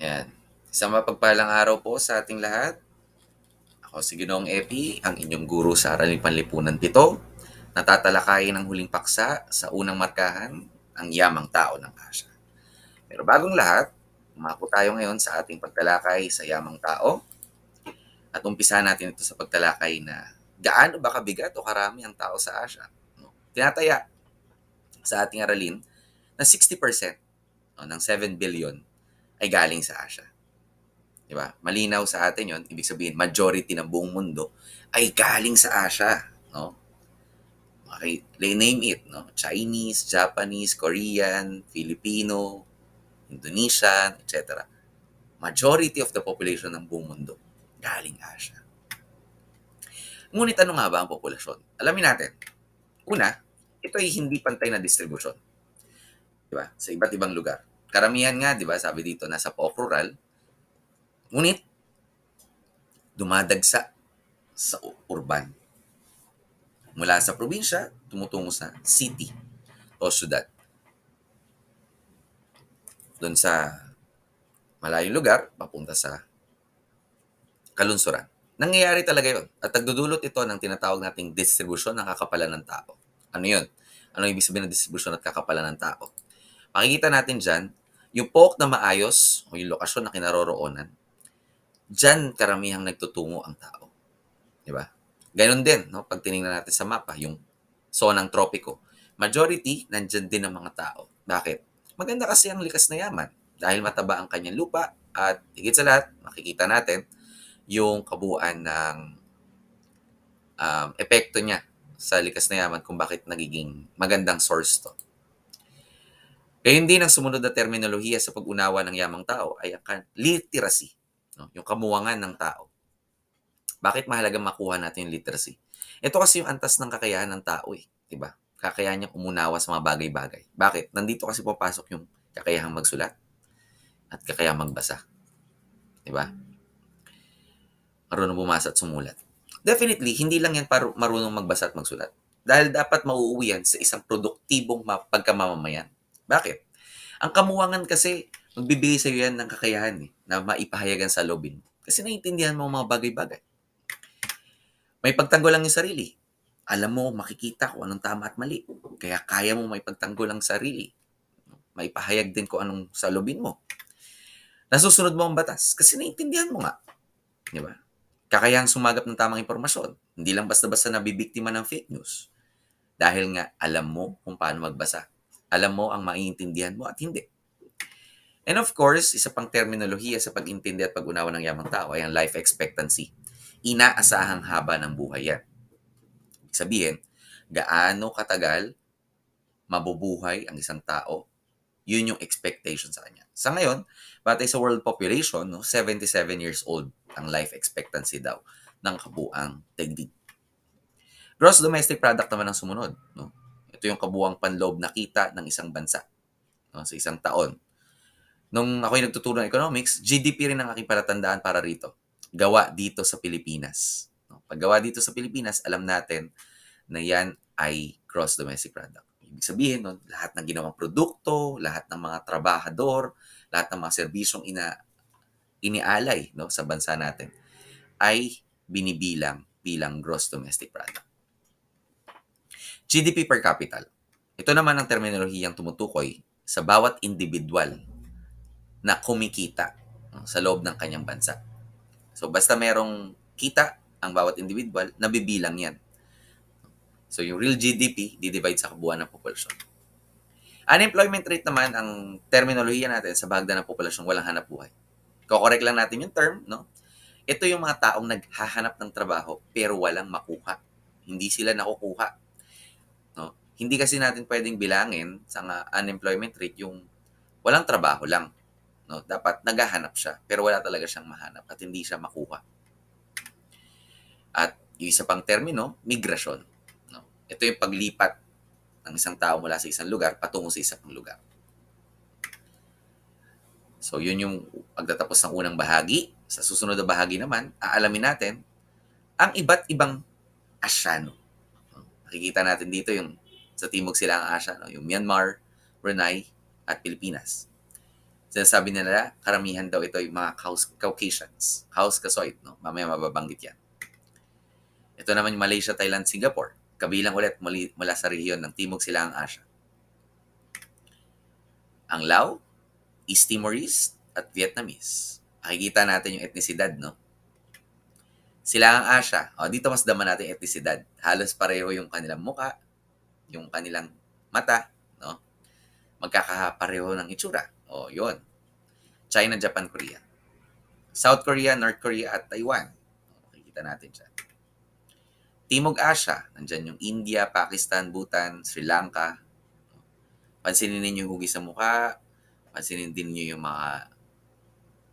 Yan. Isang mapagpalang araw po sa ating lahat. Ako si Ginoong Epi, ang inyong guro sa Aralin Panlipunan 7. Natatalakayin ang huling paksa sa unang markahan, ang yamang tao ng Asya. Pero bagong lahat, umako tayo ngayon sa ating pagtalakay sa yamang tao. At umpisa natin ito sa pagtalakay na gaano ba kabigat o karami ang tao sa Asya. Tinataya sa ating aralin na 60% no, ng 7 billion ay galing sa Asya. Di ba? Malinaw sa atin yon Ibig sabihin, majority ng buong mundo ay galing sa Asya. No? Okay, name it. No? Chinese, Japanese, Korean, Filipino, Indonesian, etc. Majority of the population ng buong mundo galing Asya. Ngunit ano nga ba ang populasyon? Alamin natin. Una, ito ay hindi pantay na distribution. Di ba? Sa iba't ibang lugar. Karamihan nga, di ba, sabi dito, nasa POC rural. Ngunit, dumadagsa sa urban. Mula sa probinsya, tumutungo sa city o syudad. Doon sa malayong lugar, papunta sa kalunsuran. Nangyayari talaga yun. At nagdudulot ito ng tinatawag nating distribution ng kakapalan ng tao. Ano yun? Ano ibig sabihin ng distribution at kakapalan ng tao? Makikita natin dyan, yung poke na maayos, o yung lokasyon na kinaroroonan, dyan karamihang nagtutungo ang tao. Di ba? Ganon din, no? pag tinignan natin sa mapa, yung zonang tropiko. Majority, nandyan din ang mga tao. Bakit? Maganda kasi ang likas na yaman. Dahil mataba ang kanyang lupa, at higit sa lahat, makikita natin, yung kabuuan ng um, epekto niya sa likas na yaman kung bakit nagiging magandang source to. Gayun din ang sumunod na terminolohiya sa pag-unawa ng yamang tao ay ang literacy, no? yung kamuwangan ng tao. Bakit mahalagang makuha natin yung literacy? Ito kasi yung antas ng kakayahan ng tao eh, di ba? Kakayahan niya umunawa sa mga bagay-bagay. Bakit? Nandito kasi papasok yung kakayahang magsulat at kakayahang magbasa. Di ba? marunong bumasa at sumulat. Definitely, hindi lang yan marunong magbasa at magsulat. Dahil dapat mauuwi yan sa isang produktibong pagkamamamayan. Bakit? Ang kamuwangan kasi, magbibigay sa yan ng kakayahan eh, na maipahayagan sa lobin. Kasi naiintindihan mo mga bagay-bagay. May pagtanggol lang yung sarili. Alam mo, makikita kung anong tama at mali. Kaya kaya mo may pagtanggol ang sarili. Maipahayag din kung anong sa lobin mo. Nasusunod mo ang batas kasi naiintindihan mo nga. Di ba? kakayahang sumagap ng tamang impormasyon. Hindi lang basta-basta nabibiktima ng fake news. Dahil nga alam mo kung paano magbasa. Alam mo ang maiintindihan mo at hindi. And of course, isa pang terminolohiya sa pag-intindi at pag-unawa ng yamang tao ay ang life expectancy. Inaasahang haba ng buhay yan. Sabihin, gaano katagal mabubuhay ang isang tao, yun yung expectation sa kanya. Sa ngayon, batay sa world population, no, 77 years old ang life expectancy daw ng kabuang daigdig. Gross domestic product naman ang sumunod. No? Ito yung kabuang panloob na kita ng isang bansa no? sa isang taon. Nung ako'y nagtuturo ng economics, GDP rin ang aking palatandaan para rito. Gawa dito sa Pilipinas. No? Pag gawa dito sa Pilipinas, alam natin na yan ay gross domestic product. Ibig sabihin, no, lahat ng ginawang produkto, lahat ng mga trabahador, lahat ng mga serbisyong ina inialay no, sa bansa natin ay binibilang bilang gross domestic product. GDP per capita. Ito naman ang terminolohiyang tumutukoy sa bawat individual na kumikita sa loob ng kanyang bansa. So basta merong kita ang bawat individual, nabibilang yan. So yung real GDP, di-divide sa kabuuan ng populasyon. Unemployment rate naman ang terminolohiya natin sa bahagda ng populasyong walang hanap buhay. Kokorek lang natin yung term, no? Ito yung mga taong naghahanap ng trabaho pero walang makuha. Hindi sila nakukuha. Hindi kasi natin pwedeng bilangin sa unemployment rate yung walang trabaho lang. No? Dapat naghahanap siya pero wala talaga siyang mahanap at hindi siya makuha. At yung isa pang termino, migrasyon. No? Ito yung paglipat ng isang tao mula sa isang lugar patungo sa isang lugar. So, yun yung pagtatapos ng unang bahagi. Sa susunod na bahagi naman, aalamin natin ang iba't ibang Asyano. Nakikita natin dito yung sa Timog Silangang Asya, no? yung Myanmar, Brunei, at Pilipinas. Sinasabi nila, karamihan daw ito yung mga Caus- Caucasians. Caucasoid, no? Mamaya mababanggit yan. Ito naman yung Malaysia, Thailand, Singapore. Kabilang ulit muli, mula sa rehiyon ng Timog Silangang Asya. Ang Lao, East Timorese, at Vietnamese. Makikita natin yung etnisidad, no? Silangang Asya. O, dito mas dama natin yung etnisidad. Halos pareho yung kanilang muka, yung kanilang mata, no? Magkakapareho ng itsura. O, yun. China, Japan, Korea. South Korea, North Korea, at Taiwan. Makikita natin dyan. Timog Asya, nandyan yung India, Pakistan, Bhutan, Sri Lanka. Pansinin ninyo yung hugis sa mukha, pansinin din niyo yung mga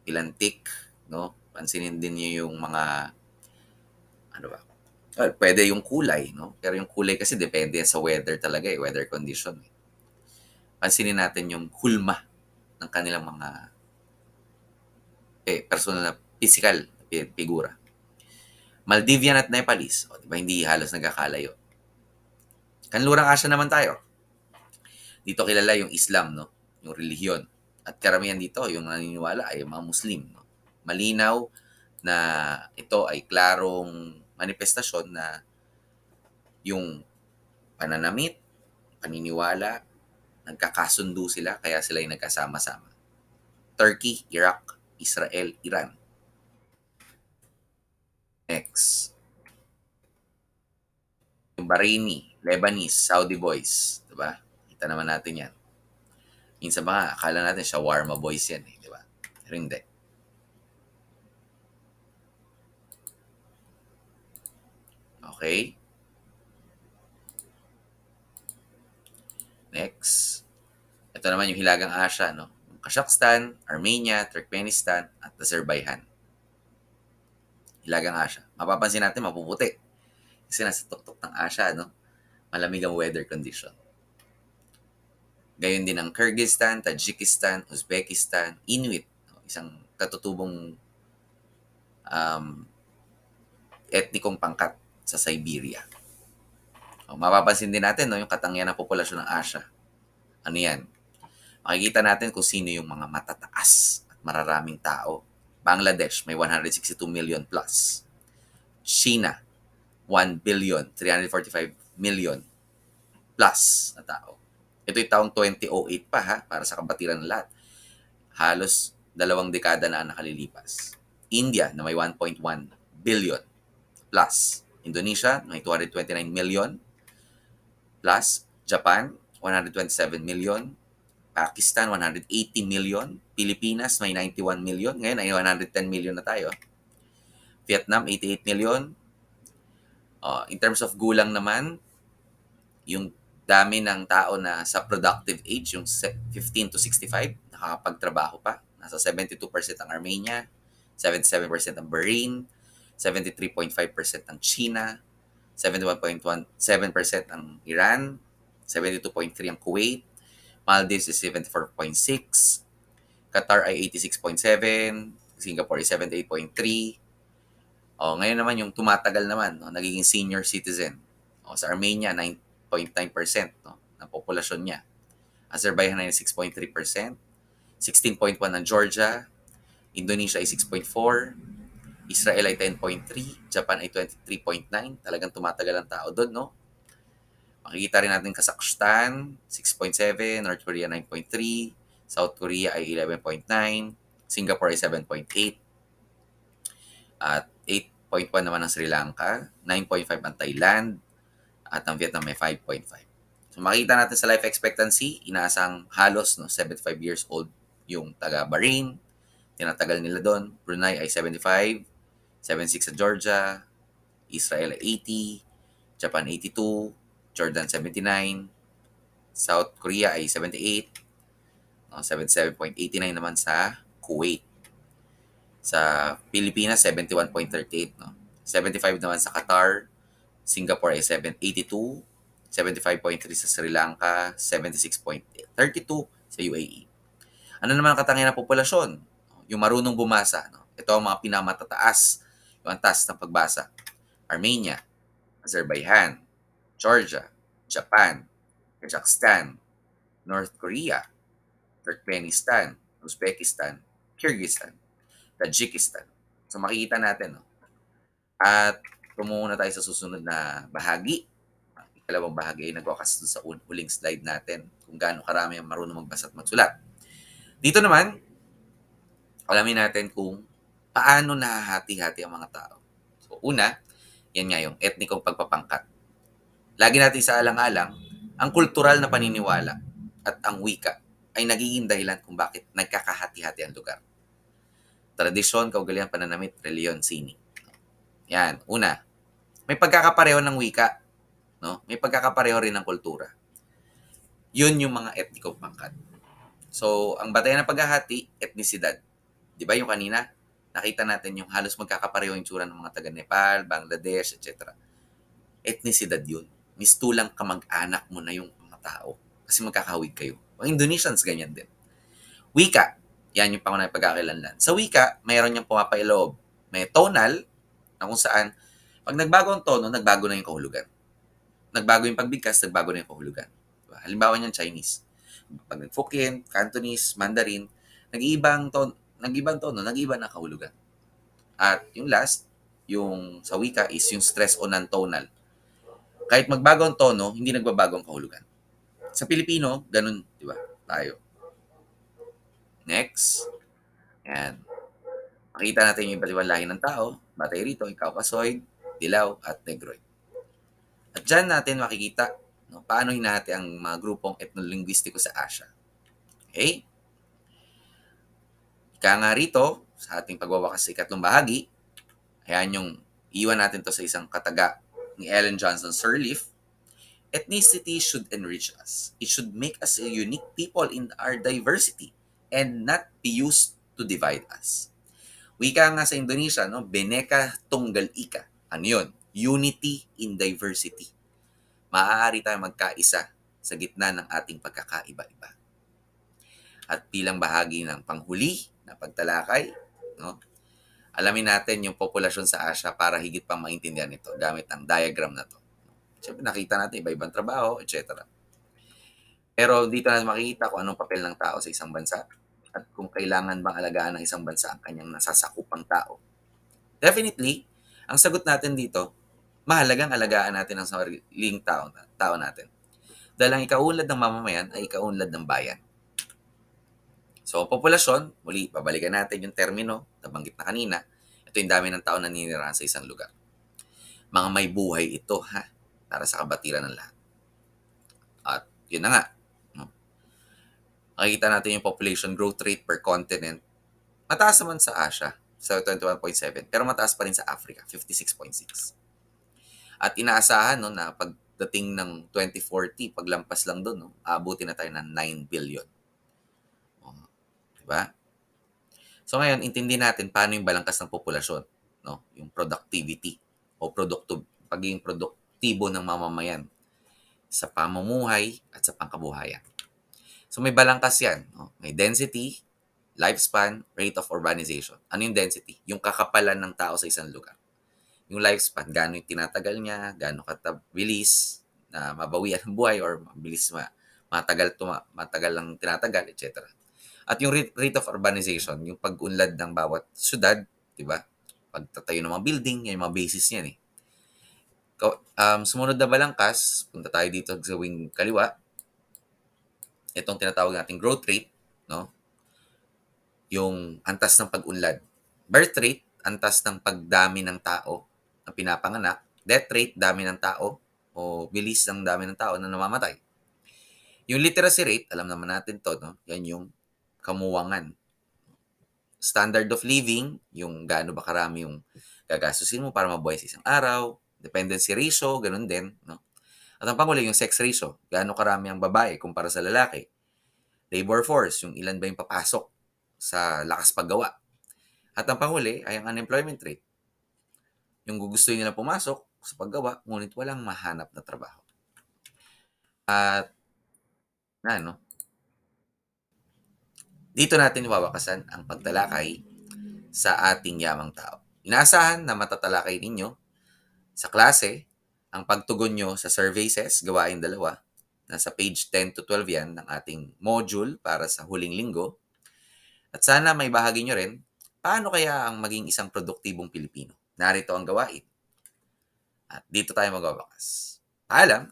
ilantik, no? Pansinin din niyo yung mga ano ba? Well, pwede yung kulay, no? Pero yung kulay kasi depende sa weather talaga eh, weather condition. Eh. Pansinin natin yung hulma ng kanilang mga eh, personal na physical figura. Maldivian at Nepalese, o, di ba hindi halos nagkakalayo. Kanlurang Asya naman tayo. Dito kilala yung Islam, no? Yung relihiyon. At karamihan dito, yung naniniwala ay mga Muslim, no? Malinaw na ito ay klarong manifestasyon na yung pananamit, paniniwala, nagkakasundo sila kaya sila ay nagkasama-sama. Turkey, Iraq, Israel, Iran. Next. Yung Bahraini, Lebanese, Saudi boys. Diba? Kita naman natin yan. Minsan ba, akala natin shawarma boys yan eh. Diba? Pero hindi. Okay. Next. Ito naman yung Hilagang Asya, no? Kazakhstan, Armenia, Turkmenistan, at Azerbaijan. Hilagang Asya. Mapapansin natin, mapuputi. Kasi nasa tuktok ng Asya, no? Malamig ang weather condition. Gayon din ang Kyrgyzstan, Tajikistan, Uzbekistan, Inuit, isang katutubong um, etnikong pangkat sa Siberia. O, mapapansin din natin no, yung katangyan ng populasyon ng Asya. Ano yan? Makikita natin kung sino yung mga matataas at mararaming tao. Bangladesh, may 162 million plus. China, 1 billion, 345 million plus na tao. Ito yung taong 2008 pa ha, para sa kabatiran ng lahat. Halos dalawang dekada na ang nakalilipas. India na may 1.1 billion plus. Indonesia may 229 million plus. Japan 127 million. Pakistan 180 million. Pilipinas may 91 million. Ngayon ay 110 million na tayo. Vietnam 88 million. Uh, in terms of gulang naman, yung dami ng tao na sa productive age, yung 15 to 65, nakakapagtrabaho pa. Nasa 72% ang Armenia, 77% ang Bahrain, 73.5% ang China, 71.7% ang Iran, 72.3% ang Kuwait, Maldives is 74.6%, Qatar ay 86.7%, Singapore is 78.3%. Oh, ngayon naman yung tumatagal naman, no, nagiging senior citizen. Oh, sa Armenia, 9.9% no, ng populasyon niya. Azerbaijan ay 6.3%, 16.1 ng Georgia, Indonesia ay 6.4, Israel ay 10.3, Japan ay 23.9. Talagang tumatagal ang tao doon, no? Makikita rin natin Kazakhstan, 6.7, North Korea 9.3, South Korea ay 11.9, Singapore ay 7.8, at 8.1 naman ang Sri Lanka, 9.5 ang Thailand, at ang Vietnam may 5.5. So makita natin sa life expectancy, inaasang halos no, 75 years old yung taga Bahrain, tinatagal nila doon. Brunei ay 75, 76 sa Georgia, Israel ay 80, Japan 82, Jordan 79, South Korea ay 78, no, 77.89 naman sa Kuwait. Sa Pilipinas, 71.38. No? 75 naman sa Qatar, Singapore ay 782, 75.3 sa Sri Lanka, 76.32 sa UAE. Ano naman ang katangian ng populasyon? Yung marunong bumasa. No? Ito ang mga pinamatataas, yung antas ng pagbasa. Armenia, Azerbaijan, Georgia, Japan, Kazakhstan, North Korea, Turkmenistan, Uzbekistan, Kyrgyzstan, Tajikistan. So makikita natin, no? At tumungo na tayo sa susunod na bahagi. Ang ikalawang bahagi ay nagwakas sa huling slide natin kung gaano karami ang marunong magbasa at magsulat. Dito naman, alamin natin kung paano nahahati-hati ang mga tao. So una, yan nga yung etnikong pagpapangkat. Lagi natin sa alang-alang, ang kultural na paniniwala at ang wika ay nagiging dahilan kung bakit nagkakahati-hati ang lugar. Tradisyon, kaugalian, pananamit, reliyon, sining. Yan. Una, may pagkakapareho ng wika. No? May pagkakapareho rin ng kultura. Yun yung mga etnikong pangkat. So, ang batayan ng paghahati, etnisidad. Di ba yung kanina? Nakita natin yung halos magkakapareho yung tsura ng mga taga Nepal, Bangladesh, etc. Etnisidad yun. Mistulang kamag-anak mo na yung mga tao. Kasi magkakahawig kayo. Mga Indonesians, ganyan din. Wika, yan yung pangunahing pagkakakilanlan. Sa wika, mayroon yung pumapailob. May tonal, na kung saan, pag nagbago ang tono, nagbago na yung kahulugan. Nagbago yung pagbigkas, nagbago na yung kahulugan. Diba? Halimbawa niyan, Chinese. Pag nag-Fukien, Cantonese, Mandarin, nag-iibang tono, nag-ibang tono, nag-iba na kahulugan. At yung last, yung sa wika is yung stress o non-tonal. Kahit magbago ang tono, hindi nagbabago ang kahulugan. Sa Pilipino, ganun, di ba? Tayo. Next. Yan. Makita natin yung iba't ibang lahi ng tao. Batay rito, ikaw kasoid, dilaw, at negroid. At dyan natin makikita no, paano hinahati ang mga grupong etnolinguistiko sa Asia. Okay? Ika nga rito, sa ating pagwawakas sa ikatlong bahagi, ayan yung iwan natin to sa isang kataga ni Ellen Johnson Sirleaf. Ethnicity should enrich us. It should make us a unique people in our diversity and not be used to divide us. Wika nga sa Indonesia, no? Beneka Tunggal Ika. Ano yun? Unity in diversity. Maaari tayo magkaisa sa gitna ng ating pagkakaiba-iba. At bilang bahagi ng panghuli na pagtalakay, no? alamin natin yung populasyon sa Asia para higit pang maintindihan ito gamit ang diagram na to. Siyempre nakita natin iba-ibang trabaho, etc. Pero dito natin makikita kung anong papel ng tao sa isang bansa at kung kailangan bang alagaan ng isang bansa ang kanyang nasasakupang tao. Definitely, ang sagot natin dito, mahalagang alagaan natin ang sariling tao, tao natin. Dahil ang ikaunlad ng mamamayan ay ikaunlad ng bayan. So, populasyon, muli, babalikan natin yung termino, nabanggit na kanina, ito yung dami ng tao na ninirahan sa isang lugar. Mga may buhay ito, ha? Para sa kabatiran ng lahat. At yun na nga, no? makikita natin yung population growth rate per continent. Mataas naman sa Asia, sa 21.7, pero mataas pa rin sa Africa, 56.6. At inaasahan no, na pagdating ng 2040, paglampas lang doon, no, aabutin na tayo ng 9 billion. Diba? So ngayon, intindi natin paano yung balangkas ng populasyon, no? Yung productivity o produkto, pagiging produktibo ng mamamayan sa pamumuhay at sa pangkabuhayan. So may balangkas yan. No? May density, lifespan, rate of urbanization. Ano yung density? Yung kakapalan ng tao sa isang lugar. Yung lifespan, gaano yung tinatagal niya, gaano katabilis na mabawian ang buhay or mabilis ma matagal, tuma, matagal lang tinatagal, etc. At yung rate of urbanization, yung pag-unlad ng bawat syudad, di ba? Pagtatayo ng mga building, yan yung mga basis niyan eh. Um, sumunod na balangkas, punta tayo dito sa wing kaliwa. Itong tinatawag nating growth rate, no? Yung antas ng pag-unlad. Birth rate, antas ng pagdami ng tao na pinapanganak. Death rate, dami ng tao o bilis ng dami ng tao na namamatay. Yung literacy rate, alam naman natin to, no? Yan yung kamuwangan. Standard of living, yung gaano ba karami yung gagastusin mo para mabuhay sa isang araw. Dependency ratio, ganun din. No? At ang panghuli, yung sex ratio. Gaano karami ang babae kumpara sa lalaki. Labor force, yung ilan ba yung papasok sa lakas paggawa. At ang panghuli ay ang unemployment rate. Yung gugustuhin nila pumasok sa paggawa, ngunit walang mahanap na trabaho. At, na, no? Dito natin iwawakasan ang pagtalakay sa ating yamang tao. Inaasahan na matatalakay ninyo sa klase ang pagtugon nyo sa services, gawain dalawa. Nasa page 10 to 12 yan ng ating module para sa huling linggo. At sana may bahagi nyo rin, paano kaya ang maging isang produktibong Pilipino? Narito ang gawain. At dito tayo magbabakas. Paalam!